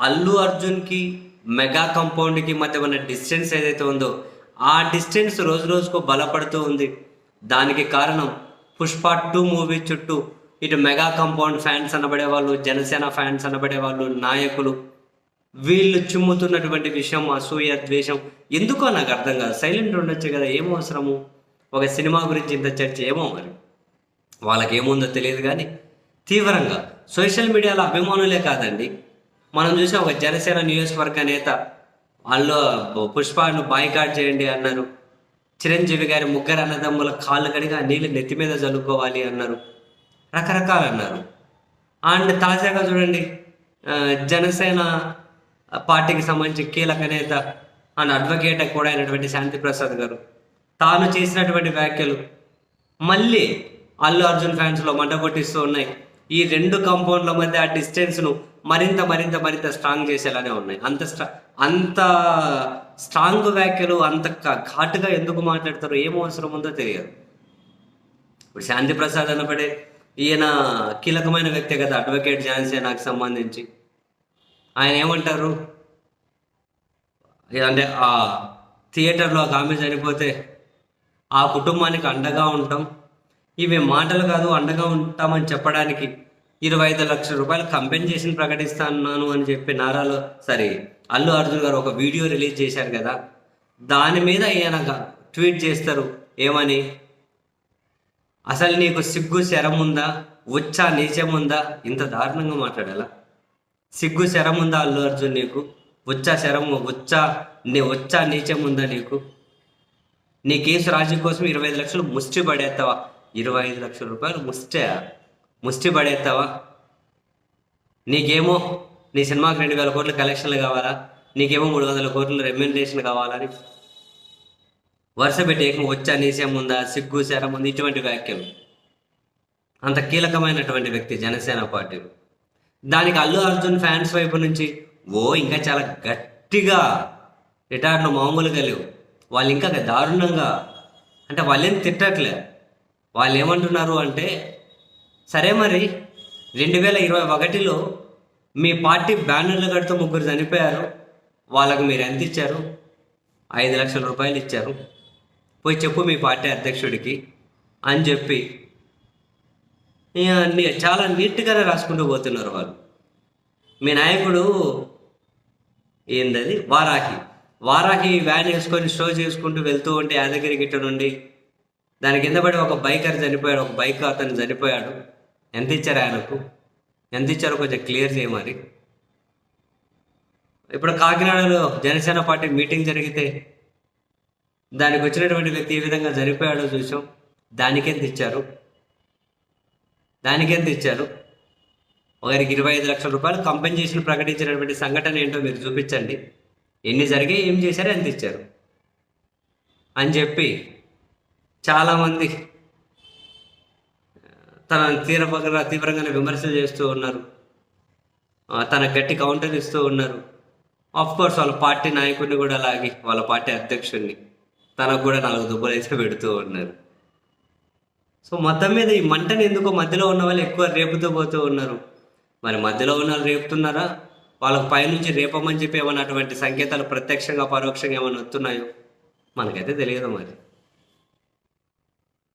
అల్లు అర్జున్కి మెగా కంపౌండ్కి మధ్య ఉన్న డిస్టెన్స్ ఏదైతే ఉందో ఆ డిస్టెన్స్ రోజు రోజుకు బలపడుతూ ఉంది. దానికి కారణం పుష్ప టూ మూవీ చుట్టూ ఇటు మెగా కంపౌండ్ ఫ్యాన్స్ అనబడే వాళ్ళు జనసేన ఫ్యాన్స్ అనబడే వాళ్ళు నాయకులు. వీళ్ళు చిమ్ముతున్నటువంటి విషయం అసూయ ద్వేషం ఎందుకో నాకు అర్థం కాదు. సైలెంట్ ఉండొచ్చు కదా ఏం అవసరము? ఒక సినిమా గురించి ఇంత చర్చ ఏమో మరి? వాళ్ళకి ఏముందో తెలియదు కానీ తీవ్రంగా సోషల్ మీడియాలో అభిమానులే కాదండి. మనం చూసే ఒక జనసేన నియోజకవర్గ నేత వాళ్ళు పుష్పను బాయ్కాట్ చేయండి అన్నారు. చిరంజీవి గారి ముగ్గురు అన్నదమ్ముల కాళ్ళు కడిగి ఆ నీళ్ళు నెత్తి మీద చల్లుకోవాలి అన్నారు. రకరకాలు అన్నారు. అండ్ తాజాగా చూడండి జనసేన పార్టీకి సంబంధించి కీలక నేత అండ్ అడ్వకేట్ కూడా అయినటువంటి శాంతి ప్రసాద్ గారు. తాను చేసినటువంటి వ్యాఖ్యలు మళ్ళీ అల్లు అర్జున్ ఫ్యాన్స్లో మంట కొట్టిస్తూ ఉన్నాయి. ఈ రెండు కాంపౌండ్ల మధ్య ఆ డిస్టెన్స్ను మరింత మరింత మరింత స్ట్రాంగ్ చేసేలానే ఉన్నాయి. అంత స్ట్రా అంత స్ట్రాంగ్ వ్యాఖ్యలు అంత ఘాటుగా ఎందుకు మాట్లాడతారు ఏం అవసరం ఉందో తెలియదు. ఇప్పుడు శాంతి ప్రసాద్ అనబడే ఈయన కీలకమైన వ్యక్తి కదా అడ్వకేట్ నాకు సంబంధించి. ఆయన ఏమంటారు? అంటే ఆ థియేటర్లో ఒక ఆమె చనిపోతే ఆ కుటుంబానికి అండగా ఉంటాం. ఇవి మాటలు కాదు అండగా ఉంటామని చెప్పడానికి ఇరవై ఐదు లక్షల రూపాయలు కంపెన్సేషన్ ప్రకటిస్తున్నాను అని చెప్పి నారాలో సరే అల్లు అర్జున్ గారు ఒక వీడియో రిలీజ్ చేశారు కదా దాని మీద ఈయన ట్వీట్ చేస్తారు ఏమని? అసలు నీకు సిగ్గు శరం ఉందా? ఉచ్చా నీచం ఉందా? ఇంత దారుణంగా మాట్లాడాలా? సిగ్గు శరం ఉందా అల్లు అర్జున్ నీకు? ఉచ్చా శరం ఉచ్చా నీ ఉచ్చా నీచం ఉందా నీకు? నీ కేసు రాజీ కోసం ఇరవై ఐదు లక్షలు ముష్టి పడేస్తావా ఇరవై ఐదు లక్షల రూపాయలు ముష్టి. ముష్టి పడేస్తావా? నీకేమో నీ సినిమాకి రెండు వేల కోట్ల కలెక్షన్లు కావాలా? నీకేమో మూడు వందల కోట్ల రెమ్యూనరేషన్ కావాలని. వరుస పెట్టి ఏకం వచ్చా నీసేం ఉందా సిగ్గు శరం ఉంది ఇటువంటి వ్యాఖ్యలు. అంత కీలకమైనటువంటి వ్యక్తి జనసేన పార్టీ. దానికి అల్లు అర్జున్ ఫ్యాన్స్ వైపు నుంచి ఓ ఇంకా చాలా గట్టిగా రిటార్డ్లు మామూలుగా లేవు. వాళ్ళు ఇంకా దారుణంగా అంటే వాళ్ళేం తిట్టట్లే. వాళ్ళు ఏమంటున్నారు అంటే సరే మరి రెండు వేల ఇరవై ఒకటిలో మీ పార్టీ బ్యానర్లు కడుతూ ముగ్గురు చనిపోయారు వాళ్ళకు మీరు ఎంత ఇచ్చారు? ఐదు లక్షల రూపాయలు ఇచ్చారు. పోయి చెప్పు మీ పార్టీ అధ్యక్షుడికి అని చెప్పి చాలా నీట్గానే రాసుకుంటూ పోతున్నారు వాళ్ళు. మీ నాయకుడు ఏందది? వారాహి. వారాహి వ్యాన్ వేసుకొని షో చేసుకుంటూ వెళ్తూ ఉంటే యాదగిరి గిట్ట నుండి దాని కింద పడి ఒక బైకర్ చనిపోయాడు ఒక బైక్ అతను చనిపోయాడు. ఎంత ఇచ్చారు ఆయనకు? ఎంత ఇచ్చారో కొంచెం క్లియర్ చేయమని ఇప్పుడు కాకినాడలో జనసేన పార్టీ మీటింగ్ జరిగితే దానికి వచ్చినటువంటి వ్యక్తి ఏ విధంగా చనిపోయాడో చూసాం. దానికెంత ఇచ్చారు? దానికెంత ఇచ్చారు? ఒకరికి ఇరవై ఐదు లక్షల రూపాయలు కంపెన్సేషన్ ప్రకటించినటువంటి సంఘటన ఏంటో మీరు చూపించండి. ఎన్ని జరిగాయి ఏం చేశారో ఎంత ఇచ్చారు? అని చెప్పి చాలామంది తన తీవ్రంగా తీవ్రంగానే విమర్శలు చేస్తూ ఉన్నారు. తన గట్టి కౌంటర్ ఇస్తూ ఉన్నారు. ఆఫ్ కోర్స్ వాళ్ళ పార్టీ నాయకుడిని కూడా లాగి వాళ్ళ పార్టీ అధ్యక్షుడిని తనకు కూడా నాలుగు దుబ్బలు అయితే పెడుతూ ఉన్నారు. సో మొత్తం మీద ఈ మంటని ఎందుకో మధ్యలో ఉన్న వాళ్ళు ఎక్కువ రేపుతూ పోతూ ఉన్నారు. మరి మధ్యలో ఉన్న వాళ్ళు రేపుతున్నారా? వాళ్ళకి పైనుంచి రేపమని చెప్పి ఏమన్నా అటువంటి సంకేతాలు ప్రత్యక్షంగా పరోక్షంగా ఏమైనా వస్తున్నాయో మనకైతే తెలియదు మరి.